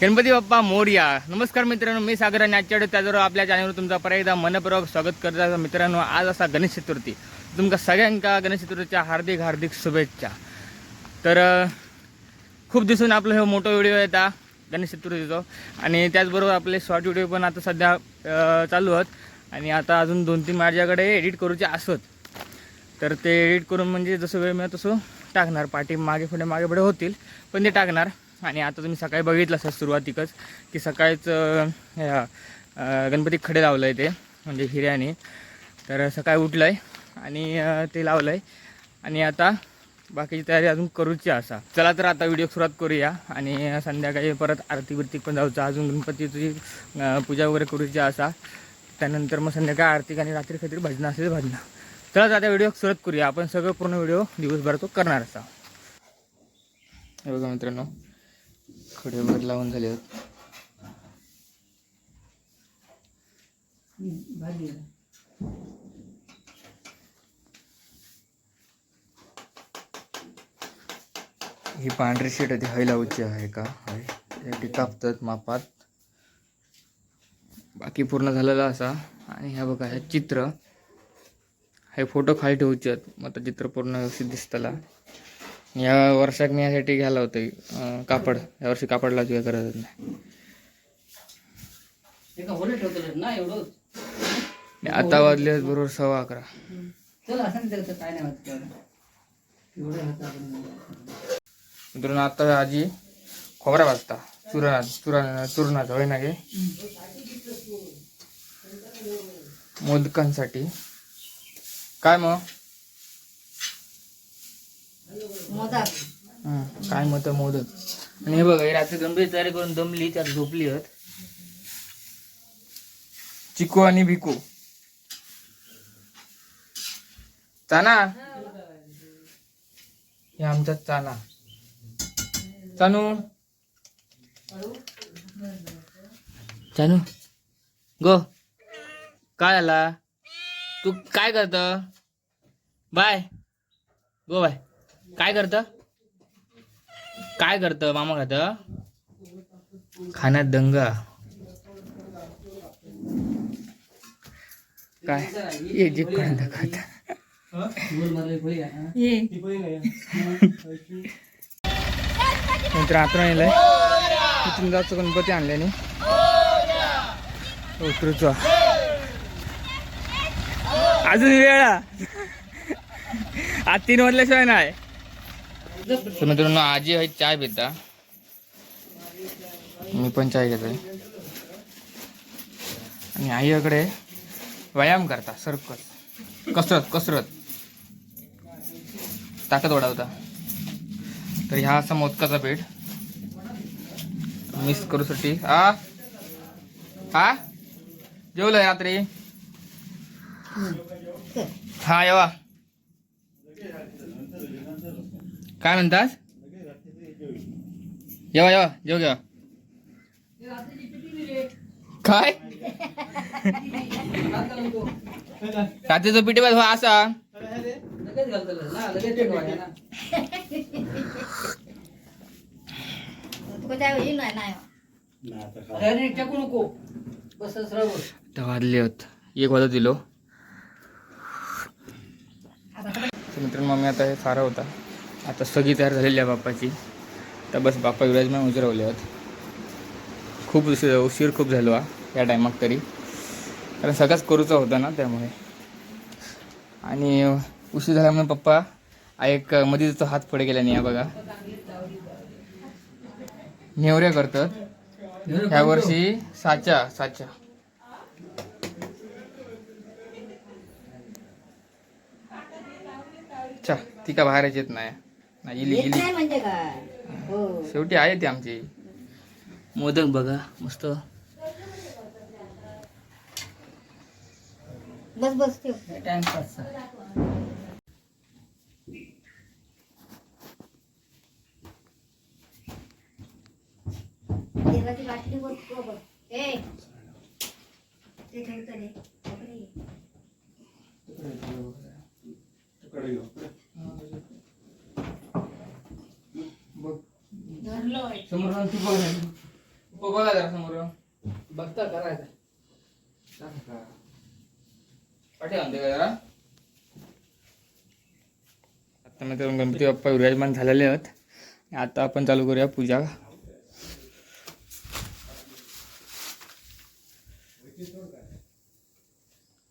गणपती बाप्पा मोर्या. नमस्कार मित्रांनो मी सागर आणि आजच्या आपल्या चॅनलवर तुमचा परत एकदा मनपूर्वक स्वागत करत मित्रांनो आज असा गणेश चतुर्थी. तुमका सगळ्यांका गणेश चतुर्थीच्या हार्दिक हार्दिक शुभेच्छा. तर खूप दिवसून आपलं हे मोठं व्हिडिओ येता गणेश चतुर्थीचो. आणि त्याचबरोबर आपले शॉर्ट व्हिडिओ पण आता सध्या चालू आहेत. आणि आता अजून दोन तीन माझ्याकडे एडिट करूचे असत. तर ते एडिट करून म्हणजे जसं वेळ मिळत तसं टाकणार. पाठी मागे पुढे मागे पुढे होतील पण ते टाकणार. आणि आता तुम्ही सकाळी बघितलं असं सुरुवातीकच की सकाळीच ह्या, गणपती खडे लावलं आहे ते म्हणजे हिऱ्याने. तर सकाळी उठलं आहे आणि ते लावलं आहे आणि आता बाकीची तयारी अजून करूची असा. चला तर आता व्हिडिओ सुरुवात करूया आणि संध्याकाळी परत आरती बिरती पण जाऊचा. अजून गणपतीची पूजा वगैरे करूची असा. त्यानंतर मग संध्याकाळी आरती आणि रात्री काहीतरी भजनं असेल भजनं. चला तर आता व्हिडिओ सुरुवात करूया. आपण सगळं पूर्ण व्हिडिओ दिवसभर तो करणार असा. बघा मित्रांनो. खडे वगैरे लावून झाले आहेत. ही पांढरी शीट आहे ती हय लावूची आहे का? हय. यासाठी कापतात मापात. बाकी पूर्ण झालेला असा. आणि ह्या बघा ह्या चित्र. हे फोटो खाली ठेवचे आहेत. मग आता चित्र पूर्ण व्यवस्थित दिसतला. या वर्षाक मी यासाठी घ्यायला होतं कापड. या वर्षी कापड काय गरज नाही. आता वाजले बरोबर सव्वा अकरा. मित्रांनो आता आजी खोबरा वाजता चुरा चुरा चुरणाचा होय ना गे? मोदकांसाठी. काय मग? मोदक. हं, काय मत मोदक? आणि हे बघा रात्री गंभीर तयारी करून दमली त्यात झोपली आहेत चिकू आणि भिकू. चाना? हे आमचा चाना. चानू? चानू गो. काय आला? तू काय करत? बाय. Go bye. काय करत? काय करत? मामा खात? खाण्यात दंगा. काय? ये जे कोणाला खाता? हा? नंतर आता येलाय तिथून जायचं गणपती आणल्याने उतरूचा. अजून वेळा. आज तीन वाजल्याशिवाय नाही. तर मित्रांनो आजी आहे चाय पिता. मी पण चाय घेतोय. आणि आईकडे व्यायाम करता सरकत कसरत कसरत. ताकद वाढवता. तर ह्या असा मोदकाचा पीठ. मिक्स करूसाठी आ? हा जेवलं रात्री? हा येवा. काय म्हणतात येवा येवा जेव घ्या काय? रात्रीचं पिठी हो असा. तर वाजले होत. एक वाजत दिलो मित्र मित्रांनो मम्मी आता हे सारा होता. आता सगळी तयार झालेली आहे बाप्पाची. तर बस बाप्पा विराजमान उजरवले आहेत. खूप उशीर उशीर खूप झालो हा या टायमात तरी. कारण सगळाच करूचा होता ना त्यामुळे. आणि उशीर झाल्यामुळे पप्पा एक मध्ये तो हात पुढे गेला नाही हा बघा. नेवऱ्या करतात. ह्या वर्षी साचा साचा. चा ती का बाहेरच येत नाही. नाही गेली नाही म्हणजे काय? हो. शेवटी आहे ती आमची. मोदक बघा मस्त. बस बस ठेव. टाइमपास तेलाची बाटली बघ तो बघ. ए ते ठेवतो रे. बापरे. बघ समोर जाऊन तू बघ हो बघा जरा समोर बघता करायचं पाठी आणते का? जरा. आता मित्रांनो गणपती बाप्पा विराजमान झालेले आहेत. आता आपण चालू करूया पूजा.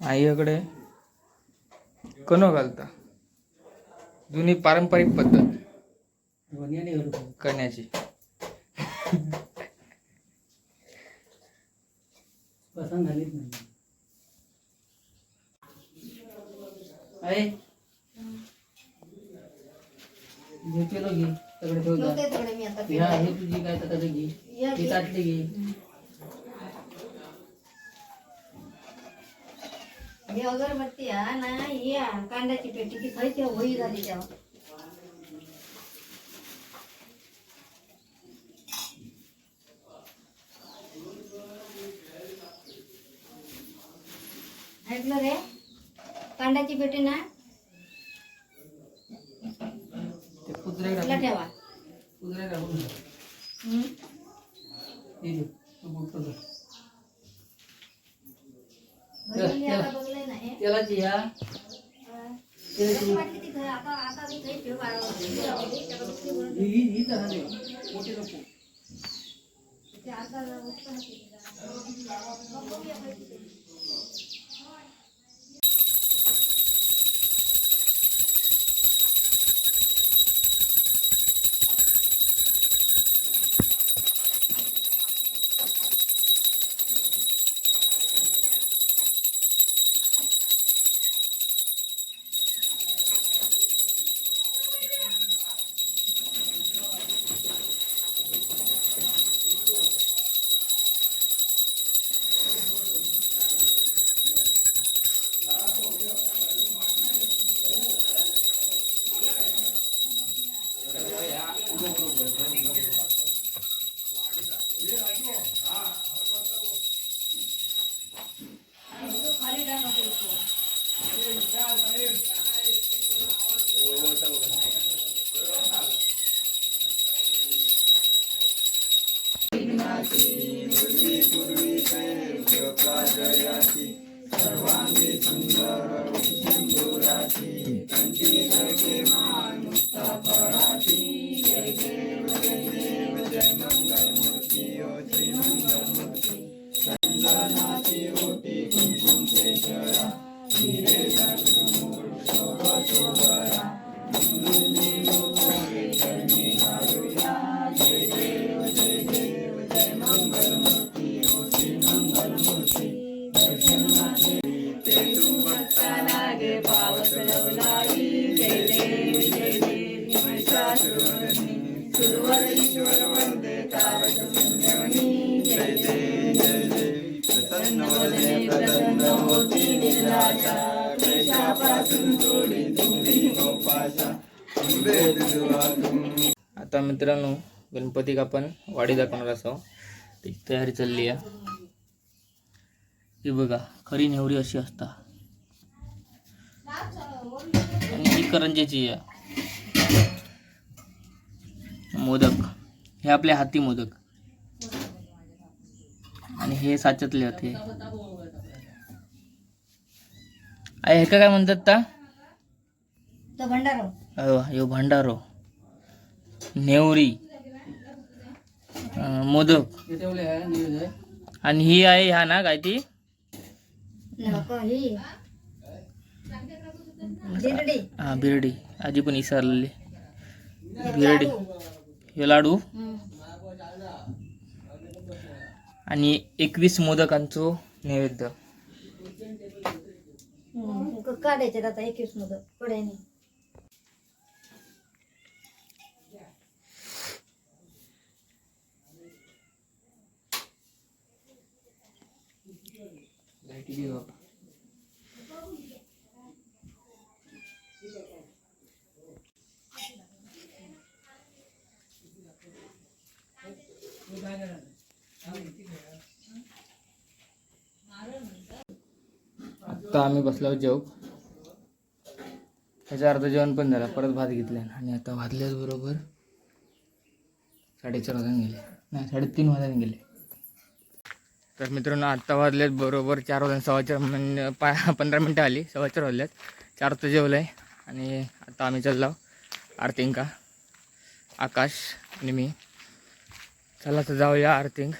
आईकडे कनो घालता. जुनी पारंपरिक पद्धत. करण्याची पसंत झालीच नाही. घेतलेलो घे सगळे ठेव जा. नव्हते तेवढे मी आता ह्या हे तुझी काय तर घे या हे. ताटले घे. हे अगरबत्ती हा ना हा, कांद्याची पेटी ती खायची होई झाली तेव्हा ऐकलं रे कांद्याची पेटी ना ते कुत्रे तिला ठेवा कुत्रे राहून हम्म. हे घे तू बघतो जा. घरी आता बघलंय ना हे तेलाची ह्या हा. तेलाची कशी वाटली ती घरी? आता आता ती घरी ठेव बाळावर. त्याला दुसरी बनवून ही ही ही तर आले मोठे नको आता उठतं ना ते. नको या पाहिजे ते. मित्रांनो गणपतीक आपण वाडी दाखवणार असो त्याची तयारी चालली आहे. ही बघा खरी नेवरी अशी असता. आणि ही करंजेची आहे. मोदक. हे आपले हाती मोदक. आणि हे साच्यातले होते. आई हे काय म्हणतात ता? भंडारो. अहो ह्यो भंडारो. नेवरी मोदक. आणि ही आहे ह्या ना काय ती? ही बिरडी. आजी पण विसरलेली बिरडी. हे लाडू. आणि एकवीस मोदकांचो नैवेद्य. काढायचे आता एकवीस मोदक. कड्याने आता आम्ही बसलो जेव त्याच्या अर्ध जेवण पण झालं परत भात घेतला. आणि आता भातल्याच बरोबर साडेचार वाजून गेले. नाही साडेतीन वाजून गेले. तर मित्रांनो आत्ता वाजलेत बरोबर चार वाजून सव्वा चार म्हणजे पा पंधरा मिनटं आली सव्वा चार वाजल्यात चार तर जेवलं आहे आणि आता आम्ही चाललो आरतींका. आकाश आणि मी. चला तर जाऊया आरतींक.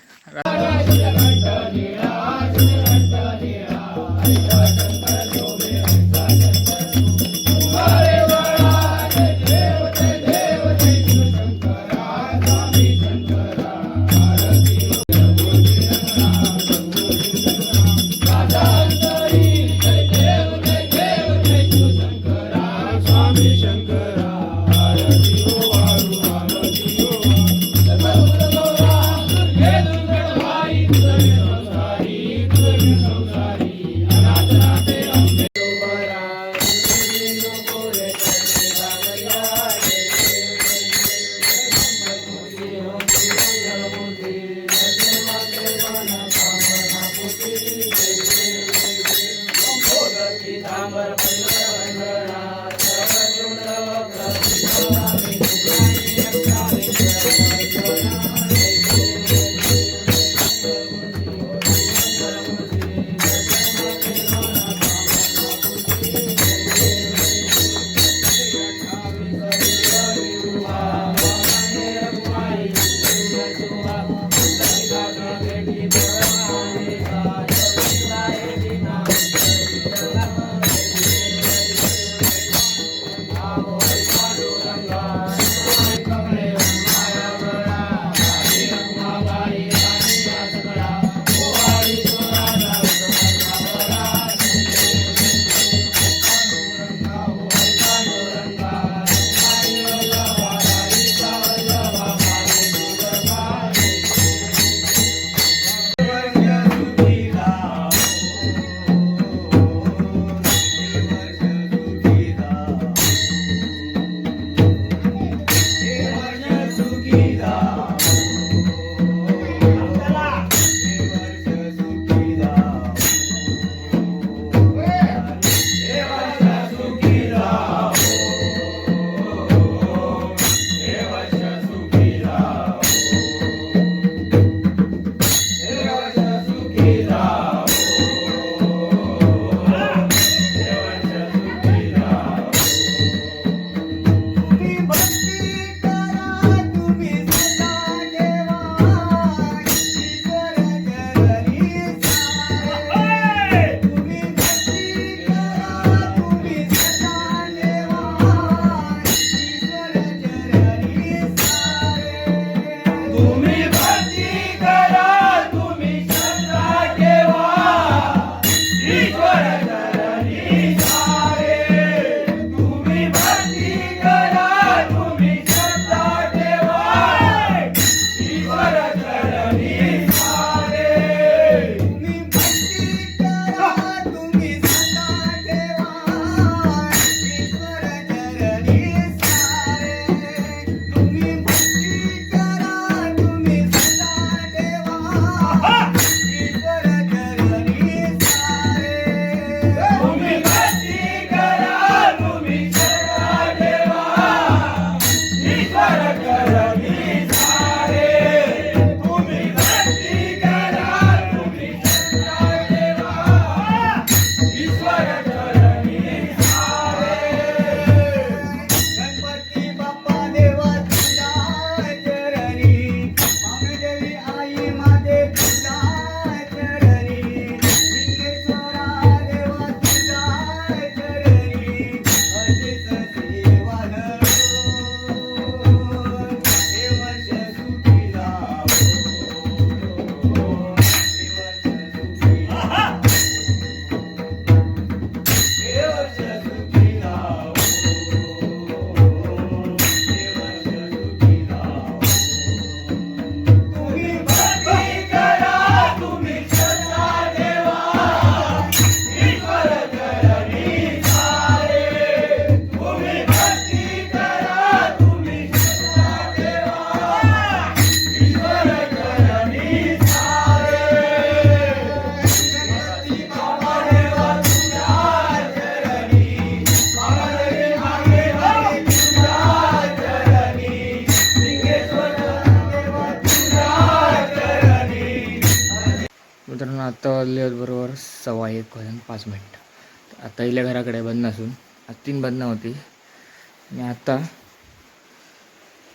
आता वाजले बरोबर सव्वा एक वाजून पाच मिनटं. आता इल्या घराकडे बंद असून आज तीन बंद होती. आणि आता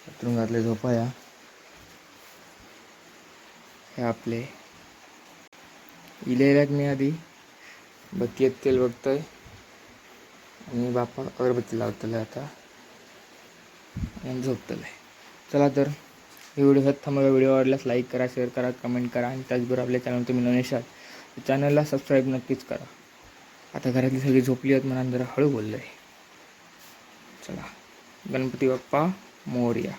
बाथरूम घातले झोपाया. हे आपले. इलेल्यात मी आधी बक्कीत तेल बघतोय. आणि बापा अगरबत्ती लावतले आता. आणि झोपतले चला तर. ही व्हिडिओ सत्ता व्हिडिओ आवडल्यास लाईक करा शेअर करा कमेंट करा आणि त्याचबरोबर आपल्या चॅनल तुम्ही नवीन असाल तर चॅनलला सबस्क्राईब नक्कीच करा. आता घरातली सगळी झोपली आहेत म्हणून जरा हळू बोललो आहे चला. गणपती बाप्पा मोरया.